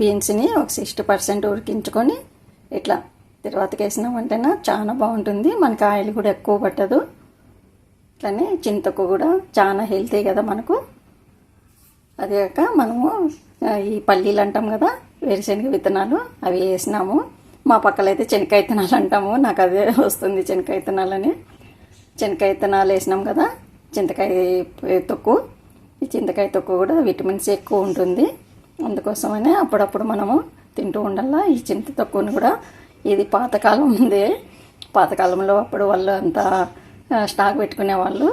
బీన్స్ని ఒక sixty percent ఉడికించుకొని ఇట్లా తిరువాతకి వేసినామంటేనా చాలా బాగుంటుంది. మనకి ఆయిల్ కూడా ఎక్కువ పట్టదు. అట్లనే చింతకు కూడా చాలా హెల్తీ కదా మనకు. అదే కాక మనము ఈ పల్లీలు అంటాం కదా వేరుశనగ విత్తనాలు అవి వేసినాము. మా పక్కల అయితే శనక్కాయ విత్తనాలు అంటాము. నాకు అదే వస్తుంది శనగ విత్తనాలని. శనక్కాయ విత్తనాలు వేసినాం కదా చింతకాయ తొక్కు. ఈ చింతకాయ తొక్కు కూడా విటమిన్స్ ఎక్కువ ఉంటుంది. అందుకోసమనే అప్పుడప్పుడు మనము తింటూ ఉండాలా. ఈ చింత తక్కువను కూడా ఇది పాతకాలం ఉంది. పాతకాలంలో అప్పుడు వాళ్ళు అంతా స్టాక్ పెట్టుకునే వాళ్ళు.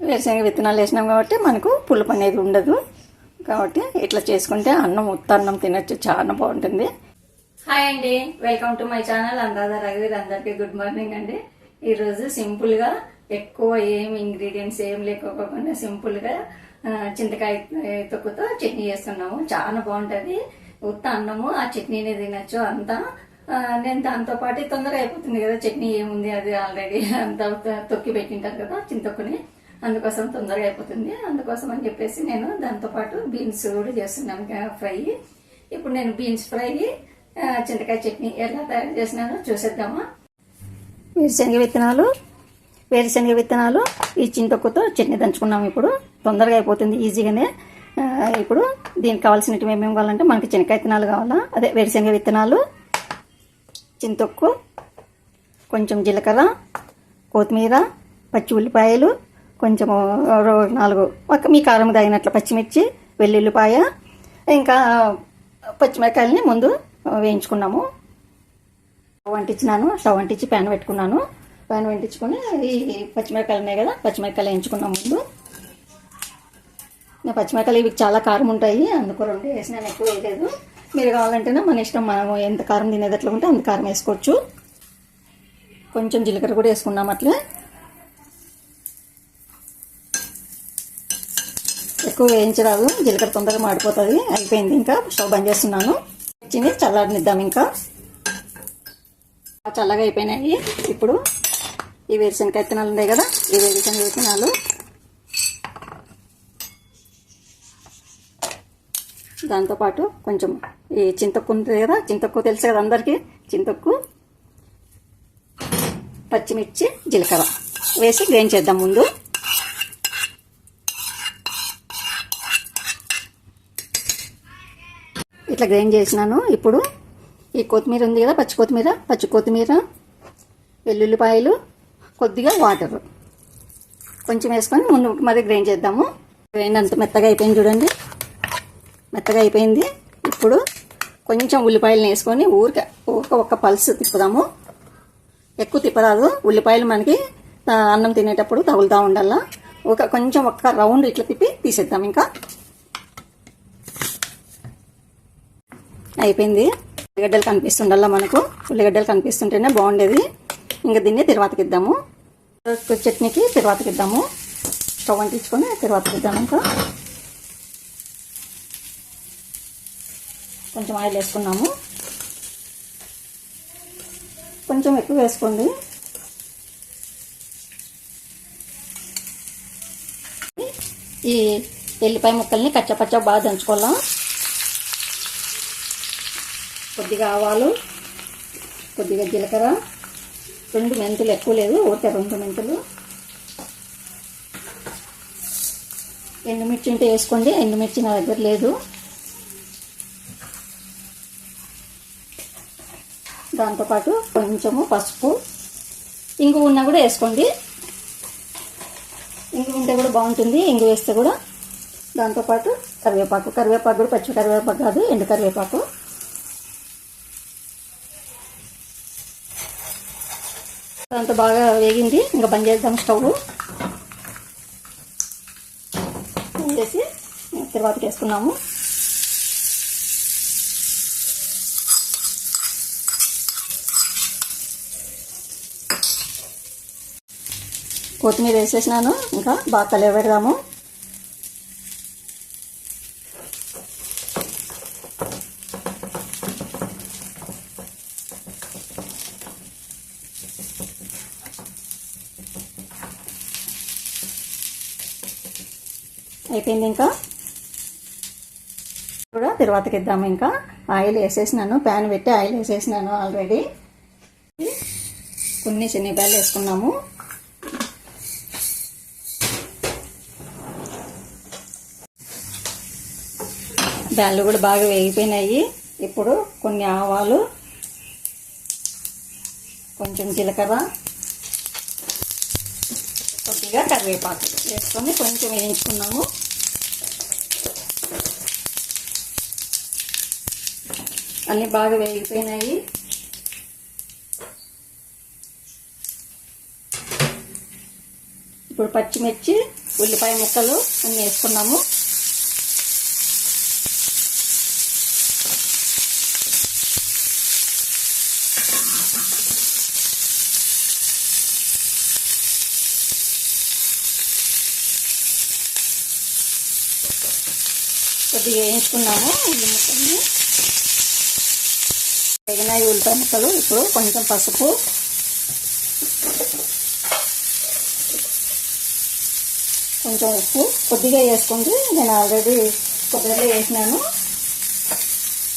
వేరుశనగ విత్తనాలు వేసినాం కాబట్టి మనకు పులుపు అనేది ఉండదు. కాబట్టి ఇట్లా చేసుకుంటే అన్నం ఉత్తన్నం తినచ్చు. చాలా బాగుంటుంది. హాయ్ అండి. Welcome to my channel. అందాదా రఘువీర్ అందరికీ గుడ్ మార్నింగ్ అండి. ఈరోజు సింపుల్గా ఎక్కువ ఏం ఇంగ్రీడియంట్స్ ఏం లేకోకుండా సింపుల్గా చింతకాయ తొక్కుతో చట్నీ చేస్తున్నాము. చాలా బాగుంటుంది. ఉత్త అన్నము ఆ చట్నీనే తినచ్చు అంతా. నేను దాంతో పాటు తొందరగా అయిపోతుంది కదా చట్నీ ఏముంది అది ఆల్రెడీ అంతా తొక్కి పెట్టింటారు కదా చింతొక్కుని. అందుకోసం తొందరగా అయిపోతుంది. అందుకోసం అని చెప్పేసి నేను దాంతో పాటు బీన్స్ కూడా చేస్తున్నాను ఫ్రై. ఇప్పుడు నేను బీన్స్ ఫ్రై చింతకాయ చట్నీ ఎలా తయారు చేసినానో చూసేద్దామా. మీరు శనగ విత్తనాలు వేరుశనగ విత్తనాలు ఈ చింతొక్కుతో చట్నీ దంచుకున్నాం ఇప్పుడు. తొందరగా అయిపోతుంది ఈజీగానే. ఇప్పుడు దీనికి కావాల్సినవి ఏమేమి కావాలంటే మనకి శనక్కాయ విత్తనాలు కావాలా? అదే వేరుశనగ విత్తనాలు చింతొక్కు కొంచెం జీలకర్ర కొత్తిమీర పచ్చి ఉల్లిపాయలు కొంచెం నాలుగు ఒక మీ కారం తగినట్లు పచ్చిమిర్చి వెల్లుల్లిపాయ ఇంకా పచ్చిమిరకాయలని ముందు వేయించుకున్నాము. స్టవ్ అంటించినాను స్టవ్ అంటించి ప్యాన్ పెట్టుకున్నాను. పైన వెంటించుకొని ఈ పచ్చిమిరకాయలు ఉన్నాయి కదా పచ్చిమిరకాయలు వేయించుకున్నాం ముందు. నా పచ్చిమిరకాయలు ఇవి చాలా కారం ఉంటాయి అందుకు రెండు వేసినాను ఎక్కువ వేయలేదు. మీరు కావాలంటేనే మన ఇష్టం మనం ఎంత కారం తినేది ఎట్లా ఉంటే అంత కారం వేసుకోవచ్చు. కొంచెం జీలకర్ర కూడా వేసుకున్నాం అట్లే. ఎక్కువ వేయించరాదు జీలకర్ర తొందరగా మాడిపోతుంది అయిపోయింది ఇంకా స్టవ్ బంద్ చేస్తున్నాను. వచ్చింది చల్లారనిద్దాం ఇంకా. చల్లగా అయిపోయినాయి ఇప్పుడు ఈ వేరుశనగ విత్తనాలు ఉన్నాయి కదా? ఈ వేరుశనగ విత్తనాలు దాంతోపాటు కొంచెం ఈ చింతక్కు ఉంటుంది కదా? చింతక్కు తెలుసు కదా అందరికీ? చింతక్కు పచ్చిమిర్చి జీలకర్ర వేసి గ్రైండ్ చేద్దాం ముందు. ఇట్లా గ్రైండ్ చేసినాను. ఇప్పుడు ఈ కొత్తిమీర ఉంది కదా? పచ్చి కొత్తిమీర పచ్చి కొత్తిమీర వెల్లుల్లిపాయలు కొద్దిగా వాటర్ కొంచెం వేసుకొని ముందు మరి గ్రైండ్ చేద్దాము. గ్రైండ్ అంత మెత్తగా అయిపోయింది చూడండి. మెత్తగా అయిపోయింది. ఇప్పుడు కొంచెం ఉల్లిపాయలు వేసుకొని ఊరికే ఊరిక ఒక్క పల్స్ తిప్పుదాము. ఎక్కువ తిప్పరాదు. ఉల్లిపాయలు మనకి అన్నం తినేటప్పుడు తగులుతూ ఉండాలా. ఒక కొంచెం ఒక్క రౌండ్ ఇట్లా తిప్పి తీసేద్దాం ఇంకా. అయిపోయింది. ఉల్లిగడ్డలు కనిపిస్తుండల్లా మనకు? ఉల్లిగడ్డలు కనిపిస్తుంటేనే బాగుండేది. ఇంకా దీన్ని తిరువాతకి ఇద్దాము చట్నీకి తిరువాతకిద్దాము. స్టవ్ అంటించుకొని తిరువాతకిద్దాము ఇంకా. కొంచెం ఆయిల్ వేసుకున్నాము. కొంచెం ఎక్కువ వేసుకోండి. ఈ ఎల్లిపాయ ముక్కల్ని కచ్చపచ్చ బాగా దంచుకోవాలా. కొద్దిగా ఆవాలు కొద్దిగా జీలకర్ర రెండు మెంతులు ఎక్కువ లేదు ఒకటే రెండు మెంతులు. ఎండుమిర్చి ఉంటే వేసుకోండి ఎండుమిర్చి నా దగ్గర లేదు. దాంతోపాటు కొంచెము పసుపు. ఇంగు ఉన్నా కూడా వేసుకోండి. ఇంగు ఉంటే కూడా బాగుంటుంది ఇంగు వేస్తే కూడా. దాంతోపాటు కరివేపాకు. కరివేపాకు కూడా పచ్చి కరివేపాకు కాదు ఎండు కరివేపాకు. అంత బాగా వేగింది. ఇంకా బంద్ చేద్దాం స్టవ్ బంద్ చేసి తర్వాత వేసుకున్నాము. కొత్తిమీర వేసేసినాను. ఇంకా బాగా కలిపెడదాము అయిపోయింది ఇంకా. కూడా తర్వాతకి ఇద్దాము ఇంకా. ఆయిల్ వేసేసినాను ప్యాన్ పెట్టి ఆయిల్ వేసేసినాను ఆల్రెడీ కొన్ని శనగపాయలు వేసుకున్నాము. బ్యాళ్ళు కూడా బాగా వేగిపోయినాయి. ఇప్పుడు కొన్ని ఆవాలు కొంచెం జీలకర్ర కొద్దిగా కరివేపాకు వేసుకొని కొంచెం వేయించుకున్నాము. అన్నీ బాగా వేగిపోయినాయి. ఇప్పుడు పచ్చిమిర్చి ఉల్లిపాయ ముక్కలు అన్నీ వేసుకున్నాము. కొద్దిగా వేయించుకున్నాము. ఉల్లి ముక్కల్ని వేగినాయి ఉల్లిపాయ ముక్కలు ఇప్పుడు కొంచెం పసుపు. కొంచెం ఉప్పు. కొద్దిగా వేసుకోండి నేను ఆల్రెడీ కొద్దిగా వేసినాను.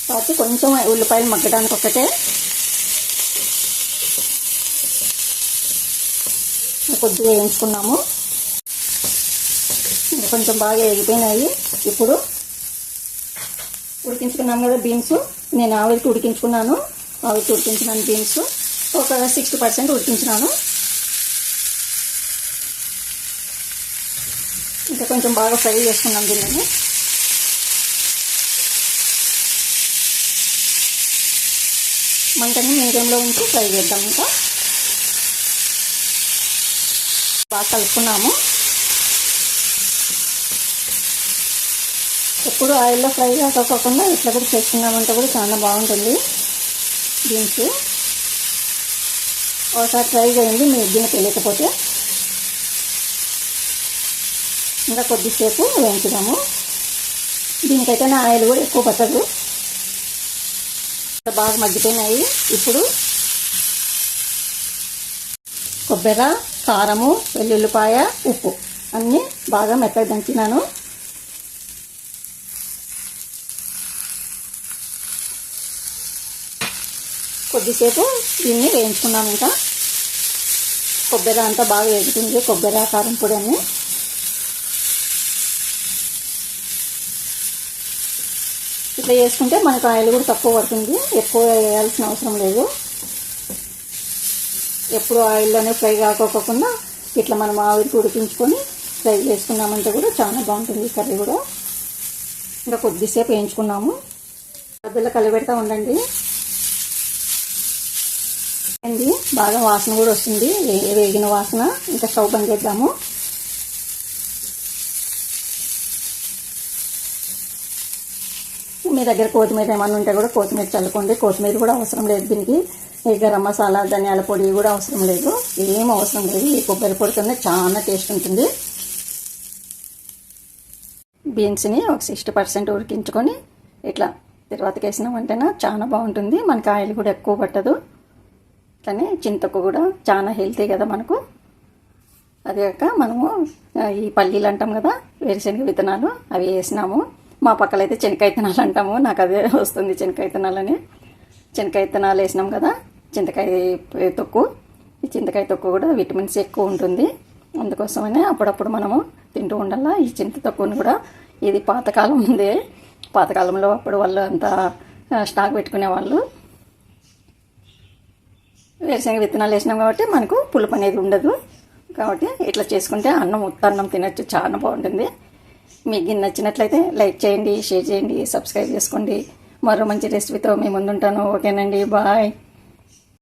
కాబట్టి కొంచెం ఉల్లిపాయలు మగ్గడానికి ఒకటే కొద్దిగా వేయించుకున్నాము. కొంచెం బాగా ఎగిపోయినాయి ఇప్పుడు ఉడికించుకున్నాం కదా బీన్స్. నేను ఆవిరికి ఉడికించుకున్నాను. అవి ఉడికించినాను బీన్స్. ఒక సిక్స్టీ పర్సెంట్ ఉడికించినాను. ఇంకా కొంచెం బాగా ఫ్రై చేసుకున్నాం దీన్ని. మంటని మీడియంలో ఉంచి ఫ్రై చేద్దాం ఇంకా. బాగా కలుపుకున్నాము. ఎప్పుడు ఆయిల్లో ఫ్రై కాకోకుండా ఇట్లా కూడా చేసుకున్నామంటే కూడా చాలా బాగుంటుంది. బీన్స్ ఒకసారి ట్రై చేయండి మీ దీన్ని తెలియకపోతే ఇంకా కొద్దిసేపు వేయించుదాము. దీనికైతే నా ఆయిల్ కూడా ఎక్కువ పట్టదు. బాగా మగ్గిపోయినాయి. ఇప్పుడు కొబ్బరి కారము వెల్లుల్లిపాయ ఉప్పు అన్నీ బాగా మెత్తగా దంచినాను. కొద్దిసేపు దీన్ని వేయించుకున్నాం ఇంకా. కొబ్బరి అంతా బాగా వేగుతుంది కొబ్బరి కారం పొడి అన్నీ ఇట్లా వేసుకుంటే మనకు ఆయిల్ కూడా తక్కువ పడుతుంది ఎక్కువ వేయాల్సిన అవసరం లేదు. ఎప్పుడు ఆయిల్లోనే ఫ్రై కాకోకుండా ఇట్లా మనం ఆవిరికి ఉడికించుకొని ఫ్రై చేసుకున్నామంటే కూడా చాలా బాగుంటుంది కర్రీ కూడా. ఇంకా కొద్దిసేపు వేయించుకున్నాము. మధ్యలో కలిపెడతా ఉండండి. అండి. బాగా వాసన కూడా వస్తుంది. వేగిన వాసన ఇంకా స్టవ్ బంద్ చేద్దాము. మీ దగ్గర కొత్తిమీర ఏమన్నా ఉంటే కూడా కొత్తిమీర చల్లుకోండి. కొత్తిమీర కూడా అవసరం లేదు దీనికి. ఈ గరం మసాలా ధనియాల పొడి కూడా అవసరం లేదు. ఏం అవసరం లేదు. ఈ కొబ్బరి పొడితోనే చాలా టేస్ట్ ఉంటుంది. బీన్స్ని ఒక సిక్స్టీ పర్సెంట్ ఉడికించుకొని ఇట్లా తిరువాతకి వేసినామంటేనా చాలా బాగుంటుంది. మనకి ఆయిల్ కూడా ఎక్కువ పట్టదు. కానీ చింతకు కూడా చాలా హెల్తీ కదా మనకు. అదే కాక మనము ఈ పల్లీలు అంటాం కదా వేరుశనగ విత్తనాలు అవి వేసినాము. మా పక్కలైతే చెనక్కాయ విత్తనాలు అంటాము. నాకు అదే వస్తుంది చెనక్కాయ విత్తనాలని. చెనక్కాయ విత్తనాలు వేసినాం కదా చింతకాయ తొక్కు. ఈ చింతకాయ తొక్కు కూడా విటమిన్స్ ఎక్కువ ఉంటుంది. అందుకోసమనే అప్పుడప్పుడు మనము తింటూ ఉండాలా. ఈ చింత తొక్కుని కూడా ఇది పాతకాలం ఉందే. పాతకాలంలో అప్పుడు వాళ్ళు అంతా స్టాక్ పెట్టుకునే వాళ్ళు వేరుశనగ విత్తనాలు వేసినాం కాబట్టి మనకు పులుపు అనేది ఉండదు. కాబట్టి ఇట్లా చేసుకుంటే అన్నం ఉత్తన్నం తినచ్చు చాలా బాగుంటుంది. మీకు నచ్చినట్లయితే లైక్ చేయండి షేర్ చేయండి సబ్స్క్రైబ్ చేసుకోండి. మరో మంచి రెసిపీతో మీ ముందుంటాను. ఓకేనండి బాయ్.